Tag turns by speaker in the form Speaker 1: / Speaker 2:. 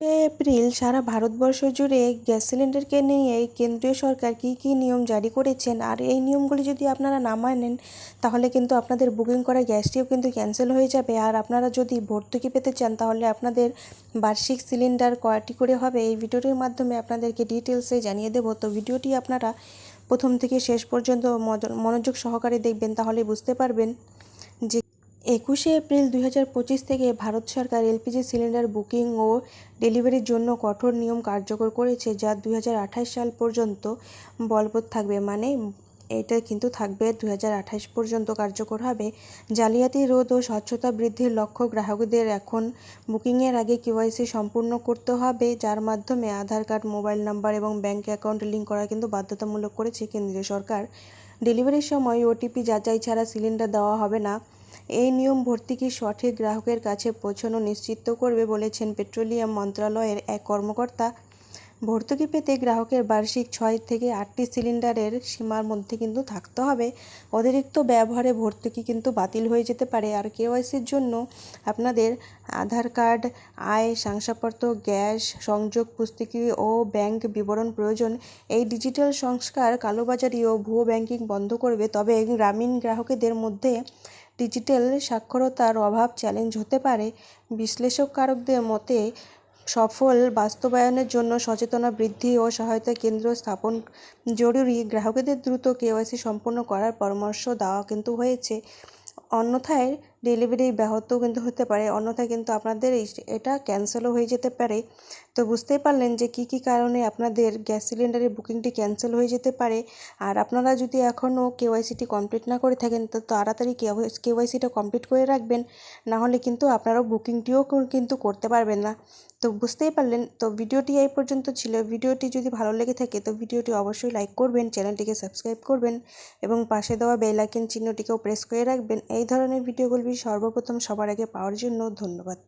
Speaker 1: April, সারা ভারতবর্ষ জুড়ে gas সিলিন্ডারকে নিয়ে কেন্দ্রীয় সরকার কী কী নিয়ম জারি করেছেন? আর এই নিয়মগুলি যদি আপনারা না মানেন, তাহলে কিন্তু আপনাদের বুকিং করা গ্যাসটিও কিন্তু ক্যান্সেল হয়ে যাবে। আর আপনারা যদি ভর্তুকি পেতে চান, তাহলে আপনাদের বার্ষিক সিলিন্ডার কয়টি করে হবে? এই ভিডিওটির মাধ্যমে আপনাদেরকে ডিটেলসে জানিয়ে দেবো। তো ভিডিওটি আপনারা প্রথম থেকে শেষ পর্যন্ত মনোযোগ সহকারে দেখবেন, তাহলে বুঝতে পারবেন। একুশে এপ্রিল দুই হাজার পঁচিশ থেকে ভারত সরকার এলপিজি সিলিন্ডার বুকিং ও ডেলিভারির জন্য কঠোর নিয়ম কার্যকর করেছে, যা দুই হাজার আঠাশ সাল পর্যন্ত বলবৎ থাকবে। মানে এটা কিন্তু থাকবে দুই হাজার আঠাশ পর্যন্ত কার্যকর হবে। জালিয়াতি রোধ ও স্বচ্ছতা বৃদ্ধির লক্ষ্য গ্রাহকদের এখন বুকিংয়ের আগে কেওয়াইসি সম্পূর্ণ করতে হবে, যার মাধ্যমে আধার কার্ড, মোবাইল নাম্বার এবং ব্যাঙ্ক অ্যাকাউন্ট লিঙ্ক করা কিন্তু বাধ্যতামূলক করেছে কেন্দ্রীয় সরকার। ডেলিভারির সময় ওটিপি যাচাই ছাড়া সিলিন্ডার দেওয়া হবে না। এই নিয়ম ভর্তুকি সঠিক? গ্রাহকের কাছে পৌঁছানো নিশ্চিত করবে বলেছেন পেট্রোলিয়াম মন্ত্রণালয়ের এক কর্মকর্তা। ভর্তুকি পেতে গ্রাহকের বার্ষিক ছয় থেকে আটটি সিলিন্ডারের সীমার মধ্যে কিন্তু থাকতে হবে। অতিরিক্ত ব্যবহারে ভর্তুকি কিন্তু বাতিল হয়ে যেতে পারে। আর কেওয়াইসির জন্য আপনাদের আধার কার্ড, আয়, শংসাপত্র, গ্যাস, সংযোগ, পুস্তিকি ও ব্যাংক বিবরণ প্রয়োজন। এই ডিজিটাল সংস্কার কালোবাজারি ও ভুয়ো ব্যাংকিং বন্ধ করবে। তবে গ্রামীণ গ্রাহকদের মধ্যে ডিজিটাল সাক্ষরতার অভাব চ্যালেঞ্জ হতে পারে। বিশ্লেষককারকদের মতে, সফল বাস্তবায়নের জন্য সচেতনা বৃদ্ধি ও সহায়তা কেন্দ্র স্থাপন জরুরি। গ্রাহকদের দ্রুত কেওয়াইসি সম্পন্ন করার পরামর্শ দেওয়া কিন্তু হয়েছে। অন্যথায় ডেলিভারি ব্যাহত কিন্তু হতে পারে, অন্যথায় কিন্তু আপনাদের এটা ক্যান্সেলও হয়ে যেতে পারে। তো বুঝতেই পারলেন যে কী কী কারণে আপনাদের গ্যাস সিলিন্ডারের বুকিংটি ক্যান্সেল হয়ে যেতে পারে। আর আপনারা যদি এখনও কেওয়াইসিটি কমপ্লিট না করে থাকেন, তো তাড়াতাড়ি কেওয়াইসিটা কমপ্লিট করে রাখবেন। নাহলে কিন্তু আপনারাও বুকিংটিও কিন্তু করতে পারবেন না। তো বুঝতেই পারলেন, তো ভিডিওটি এই পর্যন্ত ছিল। ভিডিওটি যদি ভালো লেগে থাকে, তো ভিডিওটি অবশ্যই লাইক করবেন, চ্যানেলটিকে সাবস্ক্রাইব করবেন এবং পাশে দেওয়া বেল আইকন চিহ্নটিকেও প্রেস করে রাখবেন। এই ধরনের ভিডিওগুলি সর্বপ্রথম সবার আগে পাওয়ার জন্য ধন্যবাদ।